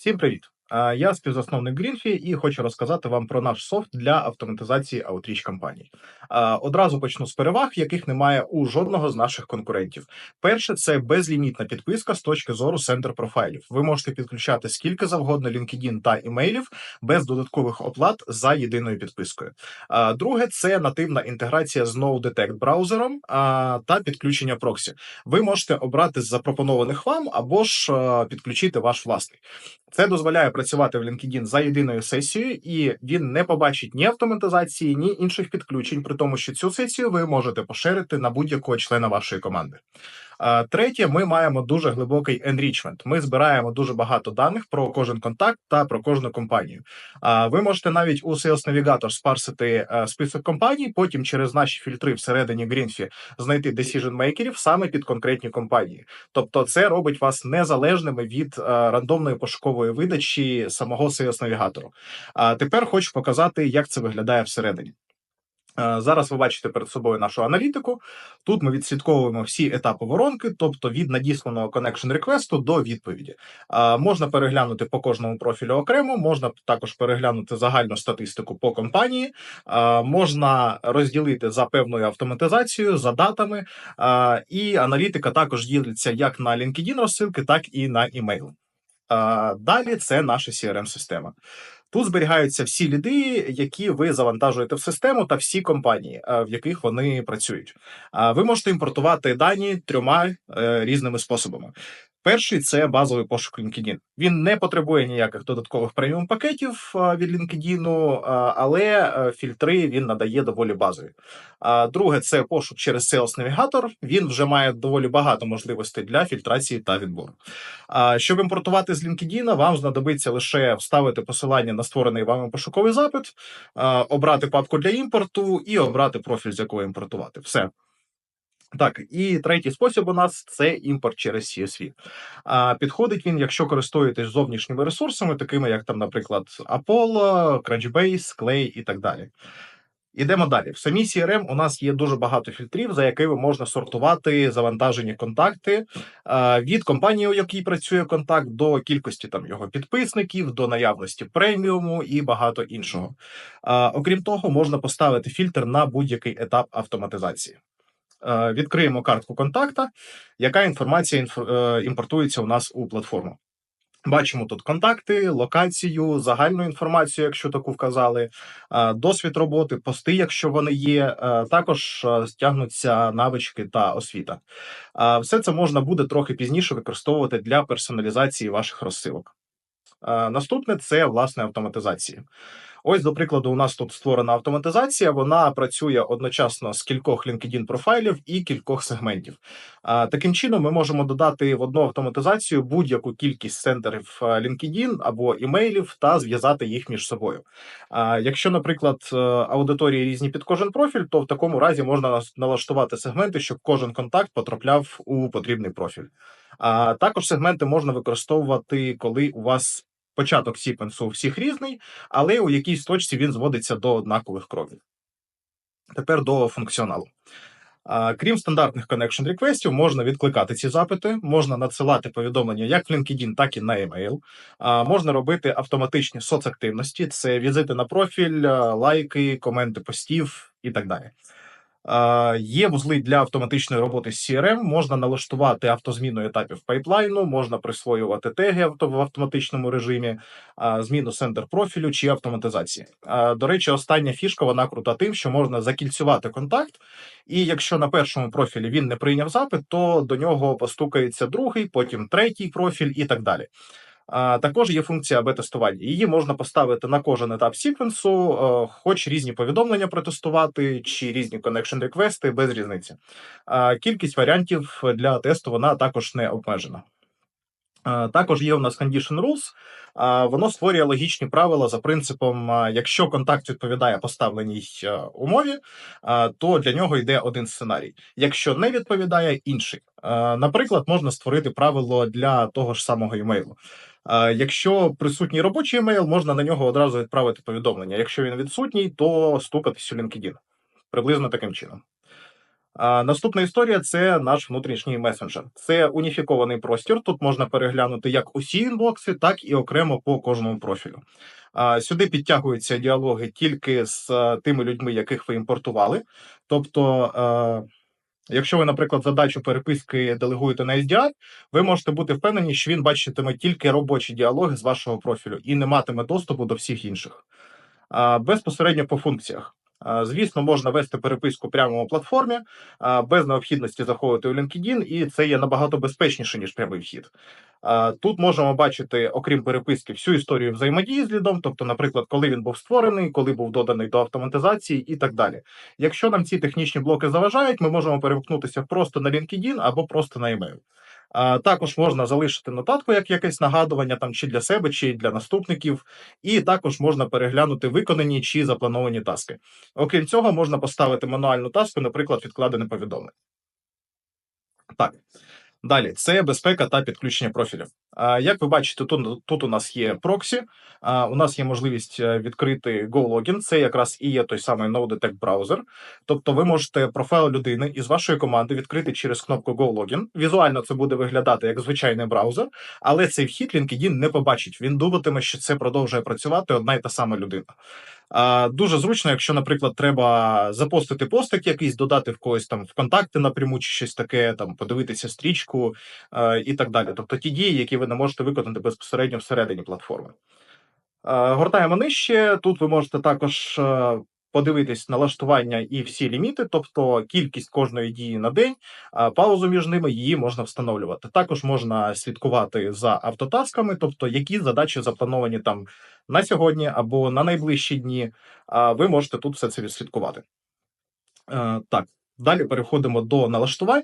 Всім привіт! Я співзасновник Greenfy і хочу розказати вам про наш софт для автоматизації аутріч кампаній. Одразу почну з переваг, яких немає у жодного з наших конкурентів. Перше, це безлімітна підписка з точки зору центр профайлів. Ви можете підключати скільки завгодно LinkedIn та імейлів без додаткових оплат за єдиною підпискою. Друге, це нативна інтеграція з NoDetect браузером та підключення проксі. Ви можете обрати з запропонованих вам або ж підключити ваш власний. Це дозволяє працювати в LinkedIn за єдиною сесією, і він не побачить ні автоматизації, ні інших підключень, при тому, що цю сесію ви можете поширити на будь-якого члена вашої команди. Третє, ми маємо дуже глибокий enrichment. Ми збираємо дуже багато даних про кожен контакт та про кожну компанію. А ви можете навіть у Sales Navigator спарсити е, список компаній, потім через наші фільтри всередині Greenfy знайти decision-мейкерів саме під конкретні компанії. Тобто, це робить вас незалежними від е, рандомної пошукової видачі самого Sales Navigator. А тепер хочу показати, як це виглядає всередині. Е, Зараз ви бачите перед собою нашу аналітику. Тут ми відслідковуємо всі етапи воронки, тобто від надісланого connection реквесту до відповіді. Е, Можна переглянути по кожному профілю окремо, можна також переглянути загальну статистику по компанії, е, можна розділити за певною автоматизацією, за датами, і аналітика також ділиться як на LinkedIn розсилки, так і на. Е, Далі це наша CRM-система. Тут зберігаються всі ліди, які ви завантажуєте в систему, та всі компанії, е, в яких вони працюють. А Ви можете імпортувати дані трьома е, різними способами. Перший це базовий пошук LinkedIn. Він не потребує ніяких додаткових преміум пакетів від LinkedIn, але е, фільтри він надає доволі базові. Друге, це пошук через Sales Navigator. Він вже має доволі багато можливостей для фільтрації та відбору. Щоб імпортувати з LinkedIn, вам знадобиться лише вставити посилання на створений вами пошуковий запит, обрати папку для імпорту і обрати профіль, з якого імпортувати. Все. Так, і третій спосіб у нас це імпорт через CSV. А, Підходить він, якщо користуєтесь зовнішніми ресурсами, такими як там, наприклад, Apollo, Crunchbase, Clay і так далі. Ідемо далі. В самій CRM у нас є дуже багато фільтрів, за якими можна сортувати завантажені контакти від компанії, у якій працює контакт, до кількості там його підписників, до наявності преміуму і багато іншого. Окрім того, можна поставити фільтр на будь-який етап автоматизації. Е, Відкриємо картку контакта, яка інформація інф- е, імпортується у нас у платформу. Бачимо тут контакти, локацію, загальну інформацію, якщо таку вказали, е, досвід роботи, пости, якщо вони є. Також стягнуться навички та освіта. Все це можна буде трохи пізніше використовувати для персоналізації ваших розсилок. Наступне це власне автоматизація. Ось, до прикладу, у нас тут створена автоматизація. Вона працює одночасно з кількох LinkedIn профайлів і кількох сегментів. Таким чином, ми можемо додати в одну автоматизацію будь-яку кількість центрів е, LinkedIn або імейлів та зв'язати їх між собою. Якщо, наприклад, е, аудиторії різні під кожен профіль, то в такому разі можна налаштувати сегменти, щоб кожен контакт потрапляв у потрібний профіль. А також сегменти можна використовувати, коли у вас початок сіквенсу у всіх різний, але у якійсь точці він зводиться до однакових кроків. Тепер до функціоналу. Крім стандартних connection реквестів, можна відкликати ці запити, можна надсилати повідомлення як в LinkedIn, так і на email. Можна робити автоматичні соцактивності: це візити на профіль, лайки, коменти постів і так далі. Є вузли для автоматичної роботи з CRM, можна налаштувати автозміну етапів пайплайну, можна присвоювати теги в автоматичному режимі, зміну центр профілю чи автоматизації. До речі, остання фішка вона крута тим, що можна закільцювати контакт, і якщо на першому профілі він не прийняв запит, то до нього постукається другий, потім третій профіль і так далі. Також є функція АБ-тестування. Її можна поставити на кожен етап секвенсу, е, хоч різні повідомлення протестувати, чи різні connection реквести без різниці. Кількість варіантів для тесту вона також не обмежена. Також є у нас condition rules. Воно створює логічні правила за принципом: якщо контакт відповідає поставленій е, умові, то для нього йде один сценарій. Якщо не відповідає, інший. Наприклад, можна створити правило для того ж самого емейлу. Е, Якщо присутній робочий емейл, можна на нього одразу відправити повідомлення. Якщо він відсутній, то стукатись у LinkedIn. Приблизно таким чином. Наступна історія це наш внутрішній месенджер. Це уніфікований простір. Тут можна переглянути як усі інбокси, так і окремо по кожному профілю. Сюди підтягуються діалоги тільки з е, тими людьми, яких ви імпортували. Тобто, е, якщо ви, наприклад, задачу переписки делегуєте на SDR, ви можете бути впевнені, що він бачитиме тільки робочі діалоги з вашого профілю і не матиме доступу до всіх інших. Безпосередньо по функціях. Звісно, можна вести переписку прямо у платформі без необхідності заходити у LinkedIn, і це є набагато безпечніше, ніж прямий вхід. Тут можемо бачити, окрім переписки, всю історію взаємодії з лідом, тобто, наприклад, коли він був створений, коли був доданий до автоматизації і так далі. Якщо нам ці технічні блоки заважають, ми можемо перемкнутися просто на LinkedIn або просто на email. Також можна залишити нотатку як якесь нагадування там чи для себе, чи для наступників, і також можна переглянути виконані чи заплановані таски. Окрім цього, можна поставити мануальну таску, наприклад, відкладене повідомлення. Так. Далі це безпека та підключення профілів. Як ви бачите, тут, тут у нас є проксі, у нас є можливість е, відкрити GoLogin, це якраз і є той самий NodeTech браузер. Тобто ви можете профайл людини із вашої команди відкрити через кнопку GoLogin. Візуально це буде виглядати як звичайний браузер, але цей вхід LinkedIn не побачить. Він думатиме, що це продовжує працювати одна і та сама людина. Дуже зручно, якщо, наприклад, треба запостити постик якийсь, додати в когось там в контакти напряму чи щось таке, там подивитися стрічку і так далі. Тобто ті дії, які ви не можете виконати безпосередньо всередині платформи. Гортаємо нижче. Тут ви можете також а, подивитись налаштування і всі ліміти, тобто кількість кожної дії на день, паузу між ними її можна встановлювати. Також можна слідкувати за автотасками, тобто які задачі заплановані там на сьогодні або на найближчі дні. Ви можете тут все це відслідкувати. Е, Так. Далі переходимо до налаштувань.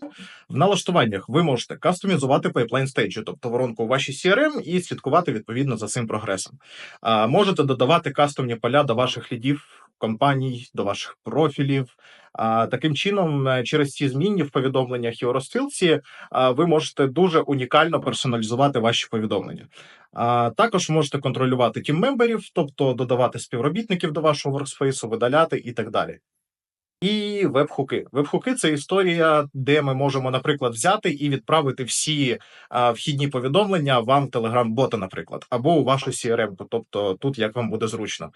В налаштуваннях ви можете кастомізувати пайплайн стейджі, тобто воронку у вашій CRM, і слідкувати відповідно за цим прогресом. А, Можете додавати кастомні поля до ваших лідів, компаній, до ваших профілів. А, Таким чином, е, через ці зміни в повідомленнях і у розсилці ви можете дуже унікально персоналізувати ваші повідомлення. А, Також можете контролювати тіммемберів, тобто додавати співробітників до вашого workspace, видаляти і так далі. І веб-хуки. Веб-хуки це історія, де ми можемо, наприклад, взяти і відправити всі а, вхідні повідомлення вам в Telegram-бота, наприклад, або у вашу CRM, тобто тут як вам буде зручно.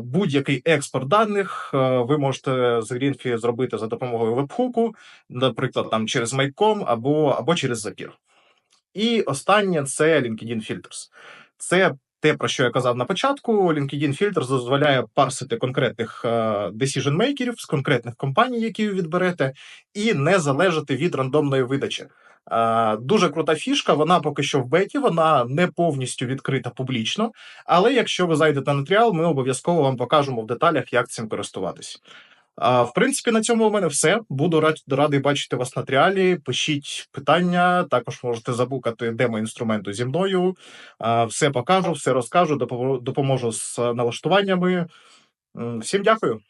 Будь-який експорт даних ви можете з Greenfy зробити за допомогою веб-хуку, наприклад, там через Майком або, або через Zapier. І останнє це LinkedIn Filters. Це те, про що я казав на початку, LinkedIn Filters дозволяє парсити конкретних decision-мейкерів з конкретних компаній, які ви відберете, і не залежати від рандомної видачі. Е, Дуже крута фішка. Вона поки що в беті, вона не повністю відкрита публічно. Але якщо ви зайдете на тріал, ми обов'язково вам покажемо в деталях, як цим користуватись. А, В принципі, на цьому у мене все. Буду рад, радий бачити вас на тріалі. Пишіть питання, також можете забукати демо інструменту зі мною. А, Все покажу, все розкажу, допоможу з налаштуваннями. Всім дякую.